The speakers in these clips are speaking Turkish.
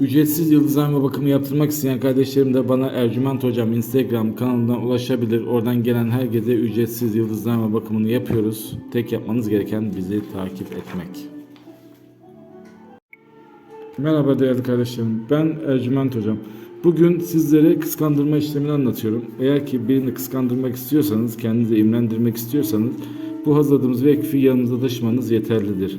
Ücretsiz yıldızlama bakımı yaptırmak isteyen kardeşlerim de bana Ercüment Hocam Instagram kanalından ulaşabilir. Oradan gelen herkese ücretsiz yıldızlama bakımını yapıyoruz. Tek yapmanız gereken bizi takip etmek. Merhaba değerli kardeşlerim. Ben Ercüment Hocam. Bugün sizlere kıskandırma işlemini anlatıyorum. Eğer ki birini kıskandırmak istiyorsanız, kendinizi imrendirmek istiyorsanız bu hazırladığımız vekfi yanınızda taşımanız yeterlidir.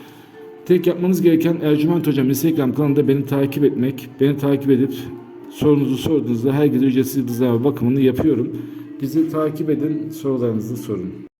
Tek yapmanız gereken Ercüment Hocam Instagram kanalında beni takip etmek. Beni takip edip sorunuzu sorduğunuzda herkese ücretsiz yıldız bakımını yapıyorum. Bizi takip edin, sorularınızı sorun.